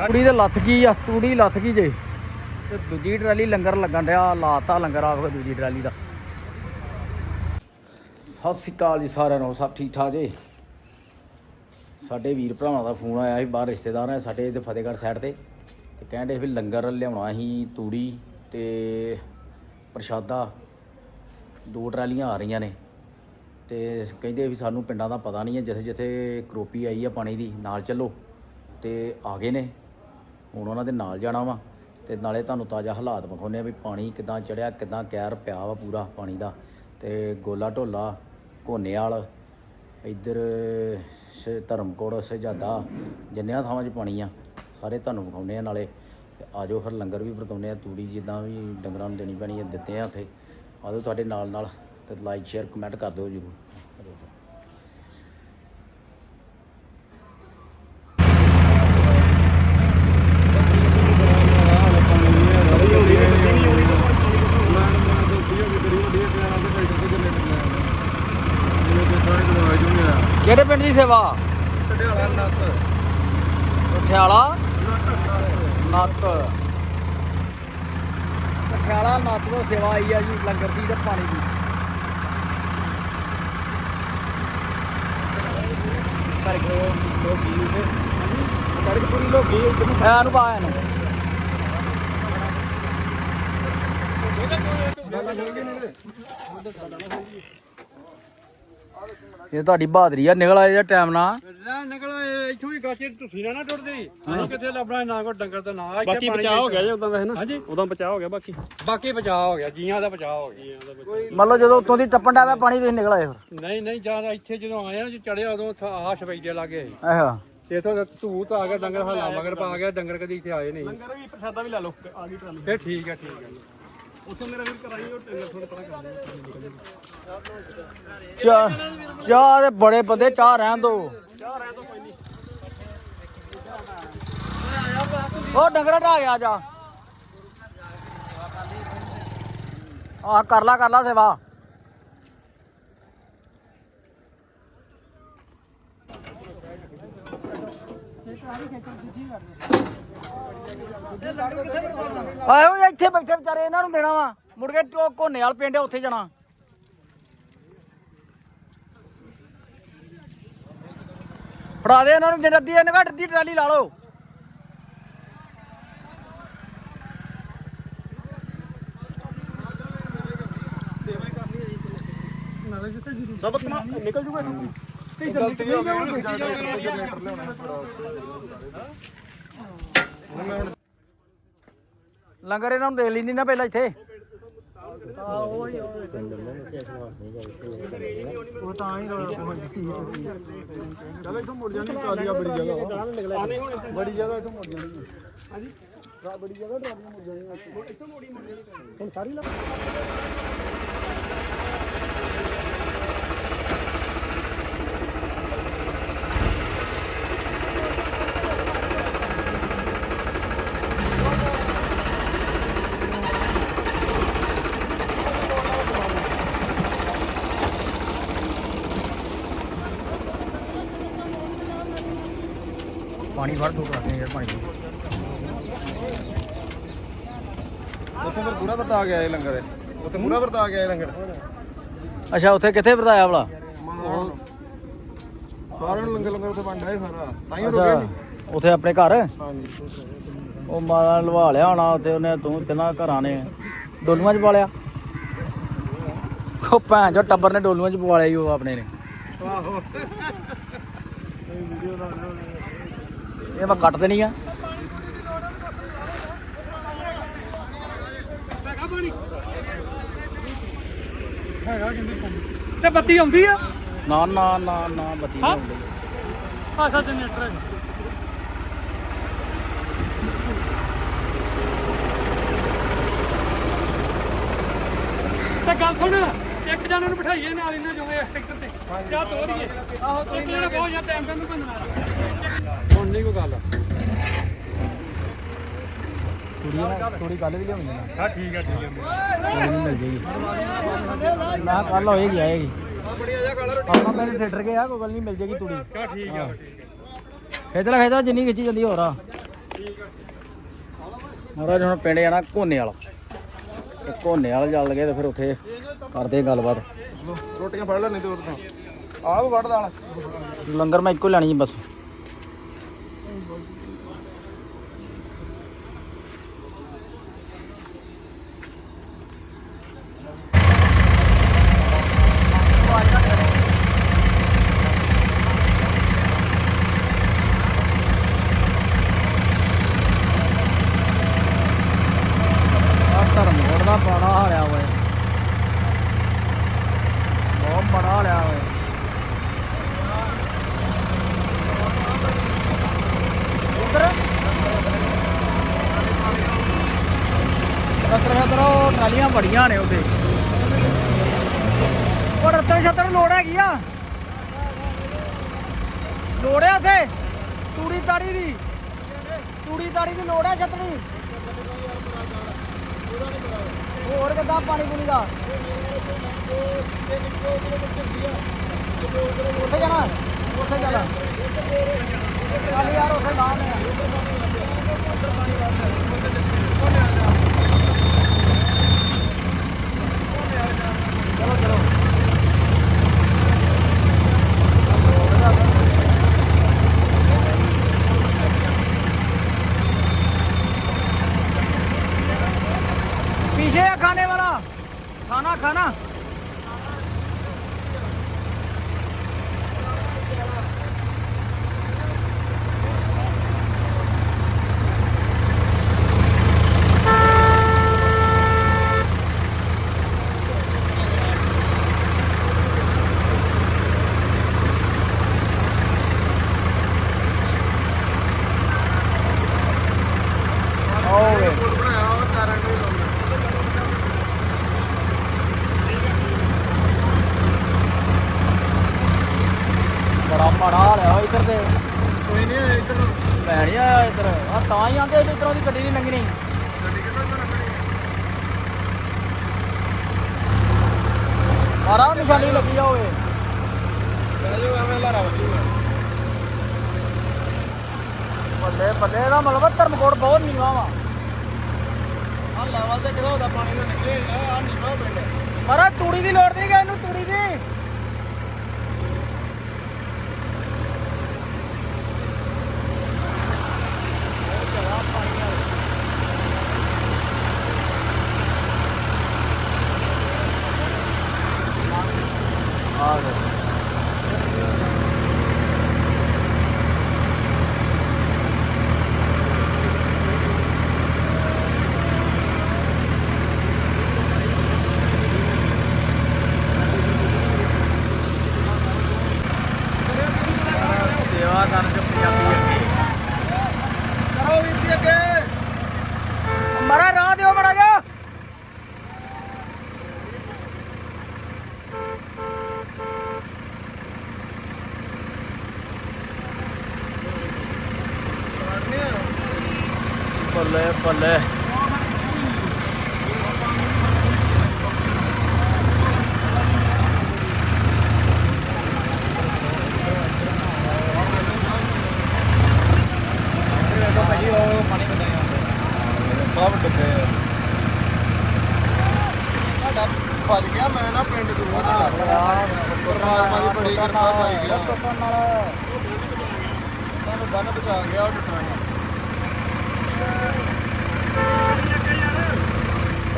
ਵੀ ਲਿਆਉਣੀ ਲੱਥ ਗਈ ਆ? ਤੂੜੀ ਲੱਥ ਗਈ ਜੇ? ਤੇ ਦੂਜੀ ਟਰਾਲੀ ਲੰਗਰ ਲੱਗਣ ਡਿਆ, ਲਾਤਾ ਲੰਗਰ ਆਵੇ ਦੂਜੀ ਟਰਾਲੀ ਦਾ। ਸਤਿ ਸ਼੍ਰੀ ਅਕਾਲ ਜੀ ਸਾਰਿਆਂ ਨੂੰ, ਸਭ ਠੀਕ ਠਾਕ ਜੇ? ਸਾਡੇ ਵੀਰ ਭਰਾਵਾਂ ਦਾ ਫੋਨ ਆਇਆ ਸੀ, ਬਾਹਰ ਰਿਸ਼ਤੇਦਾਰ ਨੇ ਸਾਡੇ ਇੱਥੇ ਫਤਿਹਗੜ੍ਹ ਸਾਈਡ ਤੇ। ਤੇ ਕਹਿੰਦੇ ਵੀ ਲੰਗਰ ਲਿਆਉਣਾ ਸੀ ਤੂੜੀ ਤੇ ਪ੍ਰਸ਼ਾਦਾ। ਦੋ ਟਰਾਲੀਆਂ ਆ ਰਹੀਆਂ ਨੇ। ਤੇ ਕਹਿੰਦੇ ਵੀ ਸਾਨੂੰ ਪਿੰਡਾਂ ਦਾ ਪਤਾ ਨਹੀਂ ਹੈ ਜਿੱਥੇ ਜਿੱਥੇ ਕਰੋਪੀ ਆਈ ਆ ਪਾਣੀ ਦੀ, ਨਾਲ ਚੱਲੋ। ਤੇ ਆ ਗਏ ਨੇ। ਹੁਣ ਉਹਨਾਂ ਦੇ ਨਾਲ ਜਾਣਾ ਵਾ ਤੇ ਨਾਲੇ ਤੁਹਾਨੂੰ ਤਾਜ਼ਾ ਹਾਲਾਤ ਵਿਖਾਉਂਦੇ ਆ ਵੀ ਪਾਣੀ ਕਿਦਾਂ ਚੜਿਆ, ਕਿਦਾਂ ਕੈਰ ਪਿਆ ਵਾ ਪੂਰਾ ਪਾਣੀ ਦਾ ਤੇ ਗੋਲਾ ਢੋਲਾ, ਘੋਨੇਵਾਲ, ਇੱਧਰ ਸ਼- ਧਰਮਕੋਟ, ਸਜਾਦਾ ਜਿੰਨਿਆਂ ਥਾਵਾਂ 'ਚ ਪਾਣੀ ਆ, ਸਾਰੇ ਤੁਹਾਨੂੰ ਵਿਖਾਉਂਦੇ ਆ ਨਾਲੇ। ਤੇ ਆਜੋ ਫਿਰ ਲੰਗਰ ਵੀ ਵਰਤਾਉਂਦੇ ਆ ਤੂੜੀ ਜਿੱਦਾਂ ਵੀ ਡੰਗਰਾਂ ਨੂੰ ਦੇਣੀ ਪੈਣੀ ਹੈ ਦਿੱਤੇ ਆ ਉੱਥੇ। ਆਜੋ ਤੁਹਾਡੇ ਨਾਲ ਨਾਲ ਤੇ ਲਾਈਕ ਸ਼ੇਅਰ ਕਮੈਂਟ ਕਰ ਦਿਓ ਜਰੂਰ। ਸੇਵਾ ਠਿਆਲਾ ਨੱਤ ਠਿਆਲਾ ਨੱਤ ਤੋਂ ਸੇਵਾ ਆਈ ਆ ਜੀ ਲੰਗਰ ਦੀ ਤੇ ਪਾਣੀ ਦੀ। ਕਰਕੇ ਲੋਕੀ ਉਥੇ। ਸੜਕ ਪੂਰੀ ਲੋਕੀ ਐ ਨੂੰ ਪਾਇਆ ਨੂੰ। ਇਹ ਤੁਹਾਡੀ ਬਹਾਦਰੀ ਆ ਨਿਕਲ ਆਇਆ ਟਾਈਮ ਨਾਲ। ਨਾ ਨਿਕਲ ਇੱਥੋਂ ਹੀ ਗਾਚੇ ਤੁਸੀਂ ਨਾ ਨਾ ਟੁੱਟਦੀ। ਅਸੀਂ ਕਿੱਥੇ ਲੱਭਣਾ ਨਾ ਕੋਈ ਡੰਗਰ ਦਾ ਨਾ ਬਾਕੀ ਬਚਾਅ ਹੋ ਗਿਆ ਜੀ ਉਦਾਂ ਵੈਸੇ ਨਾ। ਹਾਂਜੀ। ਉਦਾਂ ਬਚਾਅ ਹੋ ਗਿਆ ਬਾਕੀ। ਬਾਕੀ ਬਚਾਅ ਹੋ ਗਿਆ ਜੀਆਂ ਦਾ ਬਚਾਅ ਹੋ ਗਿਆ। ਮੰਨ ਲਓ ਜਦੋਂ ਉੱਤੋਂ ਦੀ ਟੱਪਣ ਪਿਆ ਪਾਣੀ ਤੁਸੀਂ ਨਿਕਲ ਆਏ ਫਿਰ। ਨਹੀਂ ਨਹੀਂ ਜਾਂ ਇੱਥੇ ਜਦੋਂ ਆਏ ਨਾ ਚੜਿਆ ਉਦੋਂ ਆਹ ਸ਼ਬੈਦੇ ਲੱਗੇ। ਆਹੋ ਤੇ ਇਥੋਂ ਧੂਤ ਆ ਗਿਆ ਡੰਗਰ ਹਲਾ ਮਗਰ ਪਾ ਗਿਆ ਡੰਗਰ ਕਦੀ ਇੱਥੇ ਆਏ ਨਹੀਂ। ਲੰਗਰ ਵੀ ਪ੍ਰਸ਼ਾਦਾ ਵੀ ਲੈ ਲਓ ਆ ਗਈ ਟਰਾਲੀ। ਫੇਰ ਠੀਕ ਹੈ ਠੀਕ ਹੈ ਉੱਥੋਂ ਮੇਰਾ ਵੀਰ ਕਰਾਈ ਉਹ ਟੇਲਰ ਥੋੜਾ ਪਤਾ ਕਰ ਚਾਹ ਚਾਹ ਦੇ ਬੜੇ ਬੰਦੇ ਚਾਹ ਰਹਿਣ ਦੋ ਚਾਹ ਰਹਿ ਤੋਂ ਕੋਈ ਨਹੀਂ ਉਹ ਡੰਗਰਾ ਢਾ ਗਿਆ ਜਾ ਆਹ ਕਰ ਲਾ ਕਰ ਲਾ ਸੇਵਾ ਆਇਓ ਇੱਥੇ ਬੈਠੇ ਵਿਚਾਰੇ, ਇਹਨਾਂ ਨੂੰ ਦੇਣਾ ਵਾ। ਮੁੜ ਕੇ ਟੋ ਕੋਨੇ ਵਾਲ ਪਿੰਡ ਉੱਥੇ ਜਾਣਾ। ਫੜਾ ਦੇ ਇਹਨਾਂ ਨੂੰ, ਜੇ ਅੱਧੀ ਇਹਨਾਂ ਘੱਟ ਦੀ ਟਰਾਲੀ ਲਾ ਲਓ। ਸਬਕ ਨਾ ਨਿਕਲ ਜੂਗਾ ਗਲਤੀ ਹੋ ਗਈ ਜਨਰੇਟਰ ਲਿਆਉਣਾ ਲੰਗਰ ਇਹਨਾਂ ਨੂੰ ਦੇ ਲੈਂਦੀ ਨਾ ਪਹਿਲਾਂ ਇੱਥੇ। ਚਲ ਇੱਥੋਂ ਮੁੜ ਜਾਣੀ ਟਰਾਲੀਆਂ ਬੜੀ ਜਗ੍ਹਾ ਬੜੀ ਜਗ੍ਹਾ ਇੱਥੋਂ ਮੁੜ ਜਾਣੀ ਹਾਂਜੀ। ਬੜੀ ਜਗ੍ਹਾ ਟਰਾਲੀਆਂ ਮੁੜ ਜਾਣੀਆਂ ਇੱਥੋਂ। ਮੋੜੀ ਮੁੜ ਜਾਣੀ ਹੁਣ ਸਾਰੀ ਲੱਗ ਫੜ ਦੋ ਰੱਖੇ ਯਾਰ ਪਾਣੀ ਉੱਥੇ ਫਿਰ ਪੂਰਾ ਵਰਤਾ ਗਿਆ ਇਹ ਲੰਗਰ। ਉੱਥੇ ਪੂਰਾ ਵਰਤਾ ਗਿਆ ਇਹ ਲੰਗਰ। ਅੱਛਾ ਉੱਥੇ ਕਿੱਥੇ ਵਰਤਾਇਆ ਭਲਾ? ਸਾਰਿਆਂ ਨੂੰ ਲੰਗਰ ਲੰਗਰ ਉੱਥੇ ਬਣਦਾ ਹੈ ਸਾਰਾ। ਤਾਂ ਹੀ ਰੁਕਿਆ ਅੱਛਾ ਉੱਥੇ ਆਪਣੇ ਘਰ? ਹਾਂਜੀ। ਉਹ ਮਾਂ ਲਵਾ ਲਿਆ ਹੋਣਾ ਉੱਥੇ ਉਹਨੇ ਤੂੰ ਤਿੰਨਾਂ ਘਰਾਂ ਨੇ ਡੋਲੂਆਂ 'ਚ ਪਾ ਲਿਆ। ਉਹ ਭੈਣ ਜੋ ਟੱਬਰ ਨੇ ਡੋਲੂਆਂ 'ਚ ਪਵਾ ਲਿਆ ਉਹ ਆਪਣੇ ਨੇ। ਆਹੋ। ਇਹ ਮੈਂ ਕੱਟ ਦੇਣੀ ਆ। ਤੇ ਬੱਤੀ ਆਉਂਦੀ ਆ? ਨਾ ਨਾ ਨਾ ਨਾ ਬੱਤੀ ਨਹੀਂ ਆਉਂਦੀ। ਆਸਾ ਜਨਰੇਟਰ ਹੈ ਤੇ ਗੱਲ ਸੁਣ ਇੱਕ ਜਣੇ ਨੂੰ ਬਿਠਾਈਏ ਨਾਲ ਇਹਨਾਂ ਦੋਵੇਂ ਟਿਕਟ ਤੇ। ਕਿਆ ਤੋਰੀਏ? ਆਹੋ ਤੁਸੀਂ ਬਹੁਤ ਜ਼ਿਆਦਾ ਟਾਈਮ ਤੈਨੂੰ ਘੁੰਮਣਾ। ਨਹੀਂ ਕੋਈ ਗੱਲ। ਕੁੜੀ ਨਾ ਕੁੜੀ ਕੱਲ ਵੀ ਲਿਆਉਣੀ ਨਾ। ਹਾਂ ਠੀਕ ਆ ਠੀਕ ਆ। ਮਿਲ ਜੇਗੀ। ਮੈਂ ਕਿਹਾ ਕੱਲ ਹੋਏਗੀ ਆਏਗੀ। ਬੜੀ ਆ ਜਾ ਕਾਲਾ ਆਪਾਂ ਮੇਰੇ ਥੀਏਟਰ ਗਿਆ ਕੋਈ ਗੱਲ ਨਹੀਂ ਮਿਲ ਜੇਗੀ ਤੂੜੀ ਕਾ ਠੀਕ ਆ। ਖੇਚਲਾ ਖੇਚਲਾ ਜਿੰਨੀ ਖਿੱਚੀ ਜਾਂਦੀ ਹੋਰ ਆ। ਮਹਾਰਾਜ ਹੁਣ ਪਿੰਡ ਜਾਣਾ ਕੋਨੇ ਵਾਲਾ। ਕੋਨੇ ਵਾਲਾ ਚੱਲ ਗਏ ਤੇ ਫਿਰ ਉੱਥੇ ਕਰਦੇ ਆ ਗੱਲਬਾਤ। ਰੋਟੀਆਂ ਫੜ ਲੈ ਨਹੀਂ ਤੇ ਤਾਂ। ਆਹ ਵੀ ਵੱਢ ਦਾਲ ਲੰਗਰ ਮੈਂ ਇੱਕੋ ਲੈਣੀ ਜੀ ਬਸ ਆਹ ਧਰਮਕੋਟ ਬੜਾ ਹਾਲਿਆ ਹੋਇਆ ਬਹੁਤ ਬੜਾ ਹਾਲਿਆ ਹੋਇਆ ਉਧਰ? ਸਤਰ ਸਤਰ ਉਹ ਟਰਾਲੀਆਂ ਬੜੀਆਂ ਨੇ ਉਹਦੇ। ਉਹ ਰੱਤਰ ਛੱਤਰ ਲੋੜ ਹੈਗੀ ਆ। ਲੋੜ ਹੈ ਉੱਥੇ। ਤੂੜੀ ਤਾੜੀ ਦੀ। ਤੂੜੀ ਤਾੜੀ ਦੀ ਲੋੜ ਹੈ ਛੱਤਰੀ ਹੋਰ ਕਿੱਦਾਂ ਪਾਣੀ ਪੂਣੀ ਦਾ? ਉੱਥੇ ਜਾਣਾ ਉੱਥੇ ਜਾਣਾ ਚੱਲ ਯਾਰ, ਉੱਥੇ ਨਾ ਨੇ ਚਲੋ ਚਲੋ। पीछे है खाने वाला खाना खाना ਨਿਸ਼ਾਨੀ ਮਤਲਬ ਧਰਮਕੋਟ ਬਹੁਤ ਨੀਵਾ ਵਾ। ਆ ਪਾਣੀ ਤੋਂ ਨਿਕਲੇ ਪਿੰਡ ਪਰ ਤੂੜੀ ਦੀ ਲੋੜ ਨਹੀਂ ਕਿ ਇਹਨੂੰ ਤੂੜੀ ਦੀ। ਬੱਲੇ ਬੱਲੇ ਸਭ ਡੁੱਬੇ ਆ ਸਾਡਾ ਭੱਜ ਗਿਆ ਮੈਂ ਨਾ ਪਿੰਡ ਤੋਂ ਬਾਹਰ ਪਰਮਾਤਮਾ ਦੀ ਬੜੀ ਕਿਰਪਾ ਭਾਈ ਗਿਆ ਸਾਨੂੰ ਬੰਨ ਬਚਾ ਗਿਆ ਉਹ ਟੁੱਟਣਾ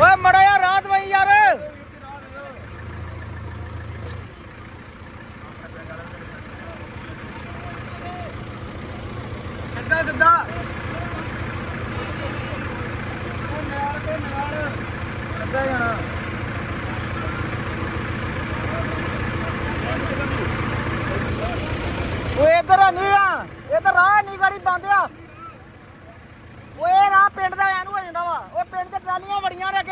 ਓਏ ਮੜਾ ਯਾਰ ਰਾਤ ਵਈ ਯਾਰ ਸਿੱਧਾ ਸਿੱਧਾ। ਸਿੱਧਾ ਜਾਣਾ। ਓਏ, ਇਧਰ ਨਹੀਂ ਆ। ਇਧਰ ਰਾਹ ਨਹੀਂ ਗਾੜੀ ਬੰਦ ਆ। ਓਏ, ਰਾਹ ਪਿੰਡ ਦਾ ਐਨ ਹੋ ਜਾਂਦਾ ਵਾ। ਓਏ, ਪਿੰਡ 'ਚ ਟਰਾਲੀਆਂ ਬੜੀਆਂ ਨੇ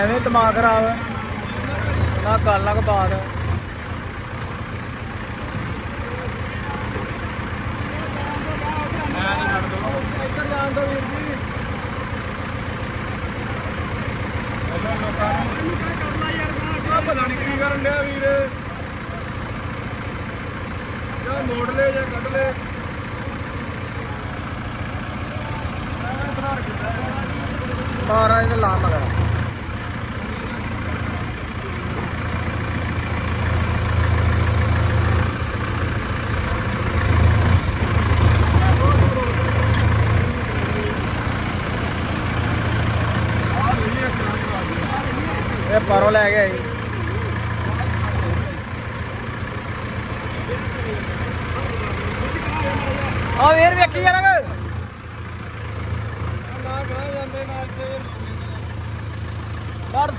ਐਵੇਂ ਦਿਮਾਗ ਖਰਾਬ ਨਾ ਗੱਲ ਨਾ ਬਾਤ। ਮੈਂ ਨਹੀਂ ਛੱਡ ਦੂੰਗਾ ਇੱਧਰ ਜਾਣ ਦਾ ਵੀਰ ਜੀ। ਉਹਨਾਂ ਲੋਕਾਂ ਨੂੰ ਆ ਪਤਾ ਨਹੀਂ ਕੀ ਕਰਨ ਡਿਆ ਵੀਰ। ਜਾਂ ਮੋੜ ਲੈ ਜਾਂ ਕੱਢ ਲੈ। ਮਾਰਾਂ ਇਹਦੇ ਲਾ ਮਗਰ ਇਹ ਲੈ ਗਿਆ ਜੀ ਆ ਵੀਰ ਵੇਖੀ ਯਾਰ। ਨਾ ਗਾਂ ਜਾਂਦੇ ਨਾ ਇੱਥੇ ਡਾਕਟਰ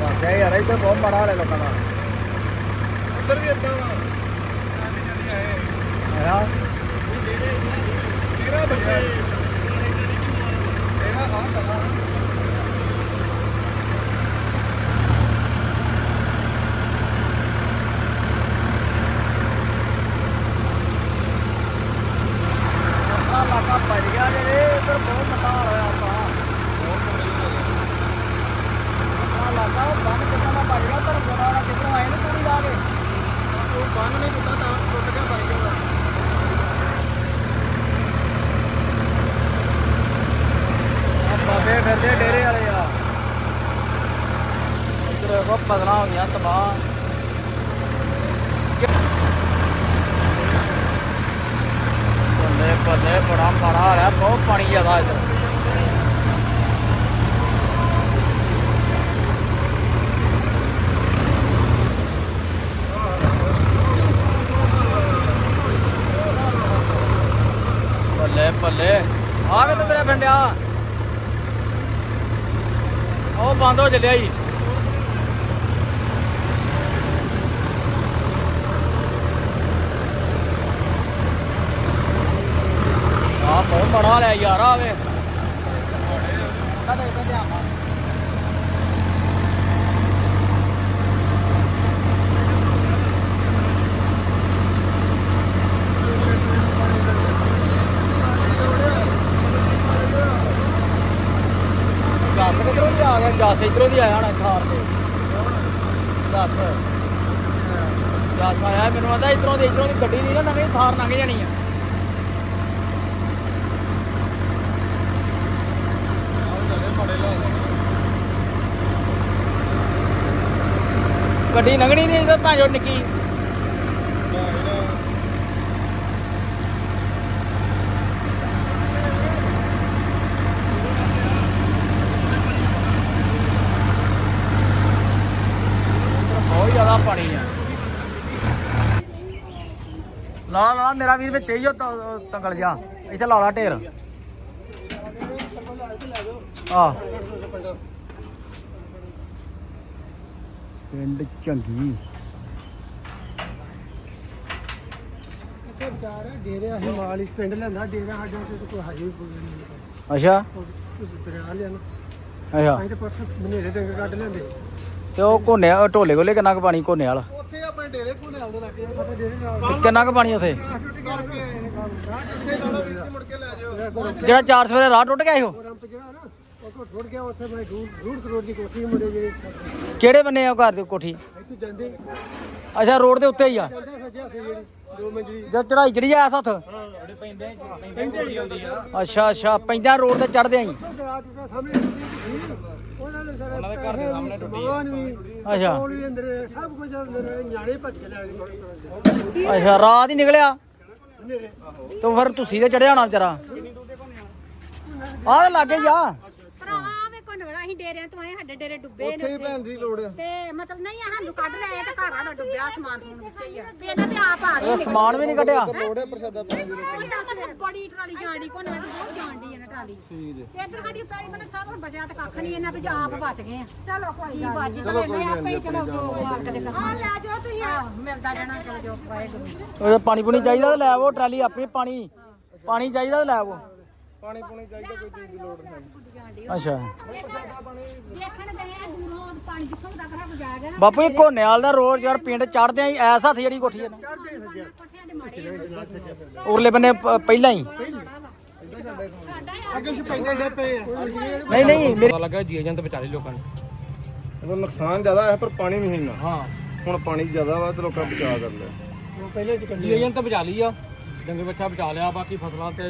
ਵਾਕਿਆ ਯਾਰ ਇੱਧਰ ਬਹੁਤ ਮਾੜਾ ਹਾਲ ਹੈ ਲੋਕਾਂ ਦਾ। ਉੱਧਰ ਵੀ ਇਦਾਂ ਵਾ। ਆਇਆ। ਤੇਰਾ ਬੱਚਾ ਤੇਰਾ ਹਾਂ। ਪਤਾ ਆ ਲਾਕਾ ਭੱਜ ਗਿਆ ਜੇ ਇੱਧਰ ਬਹੁਤ ਮਤਾ ਹੋਇਆ ਆਪਾਂ ਆ ਲਾਕਾ ਬੰਦ ਕਿੱਦਾਂ ਦਾ ਭੱਜ ਗਿਆ ਪਰ ਬੜਾ ਵਾਲਾ ਕਿੱਥੋਂ ਆਏ ਨੇ ਪੂਰੀ ਲਾ ਕੇ ਉਹ ਬੰਨ ਨਹੀਂ ਟੁੱਟਾ ਤਾਂ ਟੁੱਟ ਗਿਆ ਬਾਈਕ ਦਾ ਆ ਡੇਰੇ ਵਾਲੇ ਆ। ਇੱਧਰ ਦੇਖੋ ਪਗਲਾ ਹੋ ਗਿਆ ਤਬਾਹ। ਬੱਲੇ ਬੱਲੇ, ਬੜਾ ਮਾੜਾ ਹਾਲ ਹੈ ਬਹੁਤ ਪਾਣੀ ਜ਼ਿਆਦਾ ਇੱਧਰ। ਬੱਲੇ ਬੱਲੇ, ਆ ਕੇ ਤੇਰੇ ਪਿੰਡਿਆ ਉਹ ਬੰਦ ਹੋ ਚੱਲਿਆ ਜੀ ਆ ਬਹੁਤ ਬੜਾ ਲਿਆ ਯਾਰ ਆਵੇ ਕਦੇ ਕਦੇ ਆਵਾਂ ਜੱਸ ਕਿਧਰੋਂ ਦੀ ਆ ਗਿਆ ਜੱਸ ਇਧਰੋਂ ਦੀ ਆਇਆ ਹਣਾ ਥਾਰ ਤੇ ਜੱਸ ਜੱਸ ਆਇਆ ਮੈਨੂੰ ਆਦਾ ਇਧਰੋਂ ਦੀ ਇਧਰੋਂ ਦੀ ਗੱਡੀ ਨਹੀਂ ਨਾ ਲੰਘਣੀ ਥਾਰ ਲੰਘ ਜਾਣੀ ਆ ਗੱਡੀ ਲੰਘਣੀ ਨਹੀਂ ਇਧਰ ਭਾਂਜੋ ਨਿੱਕੀ। ਬਹੁਤ ਜ਼ਿਆਦਾ ਪਾਣੀ ਆ। ਲਾ ਲਾ ਮੇਰਾ ਵੀਰ ਵਿੱਚ ਹੀ ਉਹ ਤ- ਤੰਗਲ ਜਾ ਇੱਥੇ ਲਾ ਲਾ, ਢੇਰ। ਆ। ਪਿੰਡ ਚੰਗੀ ਇੱਥੇ ਵਿਚਾਰ ਹੈ ਡੇਰੇ ਅਸੀਂ ਮਾਲ ਇਸ ਪਿੰਡ ਲੈਂਦਾ ਡੇਰਾ ਸਾਡੇ ਉੱਤੇ ਕੋਈ ਹਾਜੀ ਕੋਈ ਨਹੀਂ ਅੱਛਾ। ਦਰਿਆ ਅੱਛਾ। ਅਸੀਂ ਤੇ ਪਰਸੋਂ ਮਨੇਰੇ ਡੰਗ ਕੱਢ ਲੈਂਦੇ ਤੇ ਉਹ ਕੋਨੇ ਢੋਲੇ ਕੋਲੇ ਕਿੰਨਾ ਕੁ ਪਾਣੀ ਕੋਨੇ ਵਾਲਾ? ਉੱਥੇ ਆਪਣੇ ਡੇਰੇ ਕੋਲ ਦੇ ਲੱਗੇ ਸਾਡੇ ਡੇਰੇ ਨਾਲ। ਤੇ ਕਿੰਨਾ ਕੁ ਪਾਣੀ ਉਥੇ? ਕਰਕੇ ਆਏ ਨੇ ਕੰਮ ਇੱਥੇ ਨਾਲੋਂ ਵਿੱਚ ਮੁੜ ਕੇ ਲੈ ਜਾਓ ਜਿਹੜਾ ਚਾਰ ਸਵੇਰੇ ਰਾਹ ਟੁੱਟ ਗਿਆ ਸੀ ਉਹ? ਰੰਪ ਜਿਹੜਾ ਨਾ ਉਹ ਤੋਂ ਟੁੱਟ ਗਿਆ ਉੱਥੇ ਮੈਂ ਦੂਰ ਦੂਰ ਕਰੋੜ ਦੀ ਕੋਠੀ ਮੁੰਡੇ ਜਿਹੜੇ ਕਿਹੜੇ ਬੰਨੇ ਆ ਉਹ ਘਰ ਦੀ ਕੋਠੀ? ਇੱਥੇ ਜਾਂਦੇ। ਅੱਛਾ ਰੋਡ ਦੇ ਉੱਤੇ ਹੀ ਆ। ਜਾਂਦੇ ਸੱਜਿਆ ਸੀ ਜਿਹੜੀ ਦੋ ਮੰਜਲੀ। ਜਦ ਚੜਾਈ ਚੜੀ ਆ ਸੱਥ ਅੱਛਾ ਅੱਛਾ ਪੈਂਦਾ ਰੋਡ ਤੇ ਚੜਦੇ ਆਂ ਦਰਾ ਟੁੱਟਾ ਸਾਹਮਣੇ ਟੁੱਟੀ ਸੀ। ਉਹਨਾਂ ਦੇ ਸਾਰੇ ਉਹਨਾਂ ਦੇ ਘਰ ਦੇ ਸਾਹਮਣੇ ਟੁੱਟੀ ਵੀ ਅੱਛਾ। ਕੋਲ ਵੀ ਅੰਦਰ ਸਭ ਕੁਝ ਅੰਦਰ ਨਿਆਣੇ ਭੱਜ ਕੇ ਲੈ ਗਏ ਅੱਛਾ ਰਾਤ ਹੀ ਨਿਕਲਿਆ? ਹਨੇਰੇ। ਤੇ ਫਿਰ ਤੁਸੀਂ ਤੇ ਚੜਿਆ ਹੋਣਾ ਵਿਚਾਰਾ? ਆਹ ਤੇ ਲੱਗੇ ਹੀ ਆ। ਭਰਾਵਾ ਵੇ ਕੋਈ ਨਵੜਾ ਅਸੀਂ ਡੇਰਿਆਂ ਤੋਂ ਆਏ ਸਾਡੇ ਡੇਰੇ ਡੁੱਬੇ ਉੱਥੇ ਨੇ ਹੀ ਭੈਣ ਦੀ ਲੋੜ ਆ। ਤੇ ਮਤਲਬ ਨਹੀਂ ਆ ਸਾਨੂੰ ਕੱਢ ਲਿਆਏ ਤੇ ਘਰ ਆੜਾ ਡੁੱਬਿਆ ਸਮਾਨ ਸਮੂਨ ਵਿੱਚ ਹੀ ਆ। ਵੀ ਇਹਨਾਂ ਦੇ ਆਪ ਆ ਗਏ ਸਮਾਨ ਵੀ ਨਹੀਂ ਕੱਢਿਆ। ਲੋੜ ਹੈ ਪ੍ਰਸ਼ਾਦਾ ਪਾਣੀ ਦੀ ਉਹ ਦੱਸ ਬੜੀ ਟਰਾਲੀ ਜਾਣੀ ਕੋਨੇ ਵਿੱਚ ਬਹੁਤ ਜਾਣਦੀ ਹੈ ਨਾ ਟਰਾਲੀ। ਠੀਕ ਜੀ। ਤੇ ਇੱਧਰ ਸਾਡੀ ਪੈਲੀ ਮਨ ਸਭ ਨੂੰ ਬਚਿਆ ਤੇ ਕੱਖ ਨਹੀਂ ਇਹਨਾਂ ਵੀ ਆਪ ਬਚ ਗਏ ਆ। ਚਲੋ ਕੋਈ ਗੱਲ ਨਹੀਂ। ਚਲੋ ਮੈਂ ਆਪੇ ਹੀ ਚਲੋ ਮਾਲਕ ਦੇ ਕੰਮ ਆ ਲੈ ਜਾਓ ਤੁਸੀਂ। ਮਿਲਦਾ ਜਾਣਾ ਚਲੋ ਜੋ ਵਾਹਿਗੁਰੂ ਉਹ ਪਾਣੀ ਪੂਣੀ ਚਾਹੀਦਾ ਤਾਂ ਲੈ ਆਵੋ ਟਰਾਲੀ ਆਪਣੀ ਪਾਣੀ। ਪਾਣੀ ਚਾਹੀਦਾ ਤਾਂ ਲੈ ਆਵੋ। ਪਾਣੀ ਪੂਣੀ ਚਾਹੀਦਾ ਕੋਈ ਚੀਜ਼ ਦੀ ਲੋੜ ਨਹੀਂ। ਅੱਛਾ। ਦੇਖਣ ਗਏ ਆ ਦੂਰੋਂ ਪਾਣੀ ਜਿੱਥੋਂ ਤੱਕ ਰੱਬ ਜਾ ਗਿਆ ਬਾਪੂ ਇਹ ਘੋਨੇਵਾਲ ਦਾ ਰੋਡ ਯਾਰ ਪਿੰਡ ਚੜਦੇ ਆਂ ਐਸ ਹੱਥ ਜਿਹੜੀ ਕੋਠੀ ਹੈ ਨਾ। ਉਰਲੇ ਬੰਨੇ ਪਹਿਲਾਂ ਹੀ। ਅੱਗੇ ਛਪਾਈਆਂ ਡੇ ਪਏ ਆ। ਨਹੀਂ। ਨਹੀਂ ਮੇਰੇ ਲੱਗਾ ਜੀ ਏਜੰਟ ਵਿਚਾਰੇ ਲੋਕਾਂ ਨੂੰ। ਇਹਦਾ ਨੁਕਸਾਨ ਜ਼ਿਆਦਾ ਹੈ ਪਰ ਪਾਣੀ ਨਹੀਂ ਇੰਨਾ। ਹਾਂ। ਹੁਣ ਪਾਣੀ ਜ਼ਿਆਦਾ ਵਾ ਤੇ ਲੋਕਾਂ ਬਚਾ ਕਰ ਲਿਆ। ਜੀ ਏਜੰਟ ਤਾਂ ਬਚਾ ਲਈ ਆ। ਡੰਗੇ ਬੱਚਾ ਬਚਾ ਲਿਆ ਬਾਕੀ ਫਸਲਾਂ ਤੇ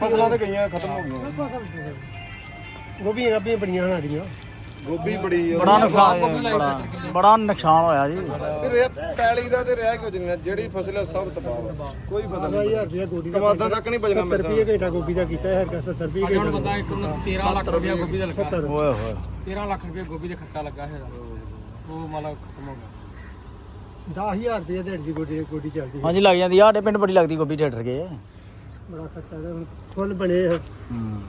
ਫਸਲਾਂ ਤੇ ਗਈਆਂ ਖਤਮ ਹੋ ਗਈਆਂ। ਗੋਭੀ ਰੱਬੀਆਂ ਬੜੀਆਂ ਸਾਡੀਆਂ ਗੋਭੀ ਬੜੀ ਆ। ਬੜਾ ਨੁਕਸਾਨ ਹੋਇਆ, ਬੜਾ ਬੜਾ ਨੁਕਸਾਨ ਹੋਇਆ ਜੀ। ਪੈਲੀ ਦਾ ਤੇ ਰਹਿ ਕਿਉਂ ਜਿੰਨਾ ਜਿਹੜੀ ਫਸਲ ਹੈ ਸਭ ਤਬਾਹ ਵਾ। ਕੋਈ ਪਤਾ ਨਹੀਂ ਕਮਾਦਾਂ ਤੱਕ ਨਹੀਂ ਬਚਣਾ ਮੇਰੇ ਹਿਸਾਬ ਨਾਲ। ਘੰਟਾ ਗੋਭੀ ਦਾ ਕੀਤਾ ਹੈ 70 ਰੁਪਏ ਅੱਜ ਹੁਣ ਬੰਦਾ ਇੱਕ ਨੂੰ 13 ਲੱਖ ਰੁਪਇਆ ਗੋਭੀ ਦਾ ਲੱਗਾ। ਓਏ ਹੋਏ। 13 ਲੱਖ ਰੁਪਇਆ ਗੋਭੀ ਦੇ ਖਰਚਾ ਲੱਗਾ ਹੈ। ਉਹ ਮਤਲਬ ਖਤਮ ਹੋ ਗਿਆ। 10000 ਰੁਪਏ ਦਿਹਾੜੀ ਦੀ ਗੋਡੀ ਗੋਡੀ ਚੱਲਦੀ ਹੈ ਹਾਂਜੀ ਲੱਗ ਜਾਂਦੀ ਆ। ਸਾਡੇ ਪਿੰਡ ਬੜੀ ਲੱਗਦੀ ਗੋਭੀ ਥੀਏਟਰ ਕੇ। ਬੜਾ ਖਰਚਾ ਹੈ ਹੁਣ ਫੁੱਲ ਬਣੇ। ਹੂੰ।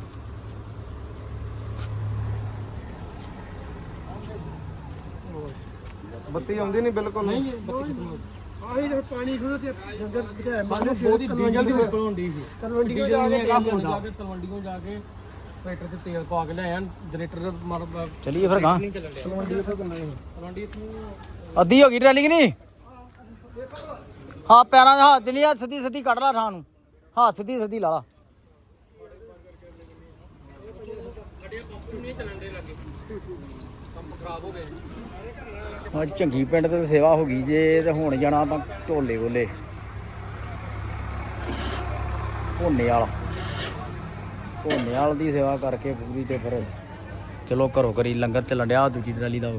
ਬੱਤੀ ਆਉਂਦੀ ਨਹੀਂ ਬਿਲਕੁਲ। ਨਹੀਂ ਬੱਤੀ ਖਤਮ ਹੋ ਗਈ ਆਹੀ ਤੇ ਪਾਣੀ ਖੁਦ ਤੇ ਜੰਗਲ ਬਚਾਇਆ ਸਾਨੂੰ ਬਹੁਤ ਹੀ ਡੀਜ਼ਲ ਦੀ ਮੁਸ਼ਕਲ ਹੁੰਦੀ ਸੀ। ਤਲਵੰਡੀਆਂ ਡੀਜ਼ਲ ਜਾ ਨਹੀਂ ਕੇ ਹੈਗਾ ਤੇਲ ਹੁਣ ਲਿਆਂਦਾ ਜਾ ਕੇ ਤਲਵੰਡੀਆਂ ਜਾ ਕੇ ਟਰੈਕਟਰ 'ਚ ਤੇਲ ਪਾ ਕੇ ਲਿਆਇਆ ਜਨਰੇਟਰ ਮਰ ਚਲਿਏ ਫਿਰ ਗਾਂ। ਨਹੀਂ ਚੱਲਣ ਡਿਆ ਤਲਵੰਡੀ ਤੋਂ ਕਿੰਨਾ ਹੈ ਤਲਵੰਡੀ ਤੋਂ ਅੱਧੀ ਹੋ ਗਈ ਟਰੈਲੀ ਕਿ ਨਹੀਂ? ਹਾਂ ਪੈਰਾਂ ਦੇ ਹੱਥ ਨਹੀਂ ਆ ਸਿੱਧੀ ਸਿੱਧੀ ਕੱਢ ਲਾ ਥਾਂ ਨੂੰ। ਹਾਂ ਸਿੱਧੀ ਸਿੱਧੀ ਲਾ ਲਾ। ਹੋ ਚੰਗੀ ਪਿੰਡ ਤੇ ਸੇਵਾ ਹੋ ਗਈ ਜੇ ਤੇ ਹੁਣ ਜਾਣਾ ਆਪਾਂ ਢੋਲੇ ਗੋਲੇ ਭੋਨੇ ਵਾਲਾ। ਭੋਨੇ ਵਾਲ ਦੀ ਸੇਵਾ ਕਰਕੇ ਪੂਰੀ ਤੇ ਫਿਰ। ਚਲੋ ਘਰੋਂ ਘਰੀ ਲੰਗਰ ਚੱਲਣ ਡਿਆ ਦੂਜੀ ਟਰਾਲੀ ਦਾ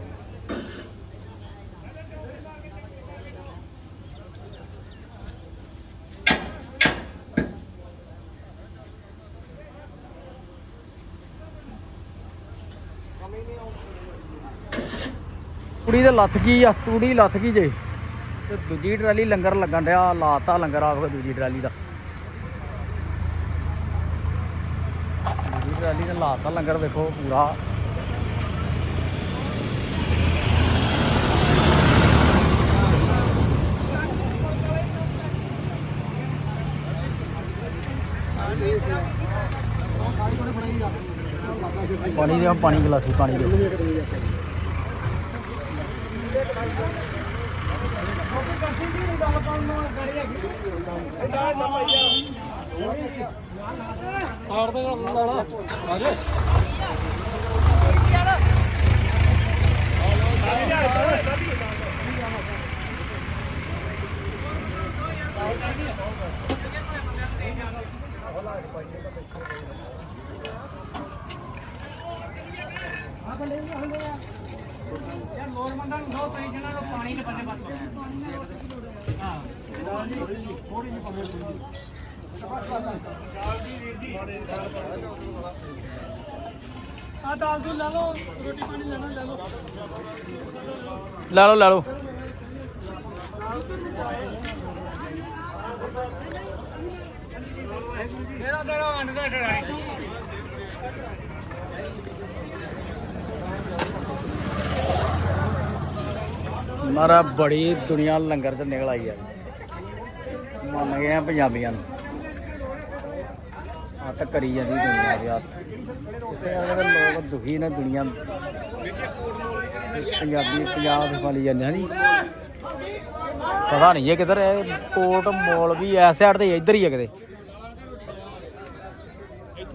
ਕੁੜੀ ਤੇ ਲੱਥ ਗਈ ਆ ਤੂੜੀ ਲੱਥ ਗਈ ਜੇ। ਤੇ ਦੂਜੀ ਟਰਾਲੀ ਲੰਗਰ ਲੱਗਣ ਡਿਆ, ਲਾਤਾ ਲੰਗਰ ਆ ਫਿਰ ਦੂਜੀ ਟਰਾਲੀ ਦਾ। ਦੂਜੀ ਟਰਾਲੀ ਦਾ ਲਾਤਾ ਲੰਗਰ, ਵੇਖੋ ਪੂਰਾ। ਪਾਣੀ ਦੇ, ਪਾਣੀ ਗਲਾਸੀ, ਪਾਣੀ ਦੇ। ਸਾਰ ਦੇ ਲਾਲਾ ਆ ਜਾ ਲੋੜਵੰਦਾਂ ਨੂੰ ਦੋ ਪੈਨਸ਼ਨਾਂ ਦਾ ਪਾਣੀ ਦੇ ਬੰਦੇ ਬਸ ਹਾਂ ਆ ਦਾਲ ਦੂਲ ਲੈ ਲਓ ਰੋਟੀ ਪਾਣੀ ਲੈਣਾ ਲੈ ਲਓ ਲੈ ਲਓ ਲੈ ਲਓ। ਮੇਰਾ ਤੇਰਾ ਵੰਡ ਦਾ ਡਰਾਈ ਮਾਰਾ ਬੜੀ ਦੁਨੀਆ ਲੰਗਰ ਤੇ ਨਿਕਲ ਆਈ ਹੈ ਮੰਨ ਗਏ ਆ ਪੰਜਾਬੀਆਂ ਨੂੰ। ਹੱਥ ਕਰੀ ਜਾਂਦੀ ਦੁਨੀਆ ਦੇ ਹੱਥ। ਕਿਸੇ ਅਗਰ ਲੋਕ ਦੁਖੀ ਨੇ ਦੁਨੀਆ ਪੰਜਾਬੀ, ਪੰਜਾਬ ਵਾਲੀ ਜਾਂਦੇ ਹਾਂ ਜੀ। ਪਤਾ ਨਹੀਂ ਇਹ ਕਿੱਧਰ ਹੈ, ਕੋਟ ਮੋਲ ਵੀ ਐਸ ਸਾਈਡ ਤੇ ਇੱਧਰ ਹੀ ਹੈ ਕਿਤੇ।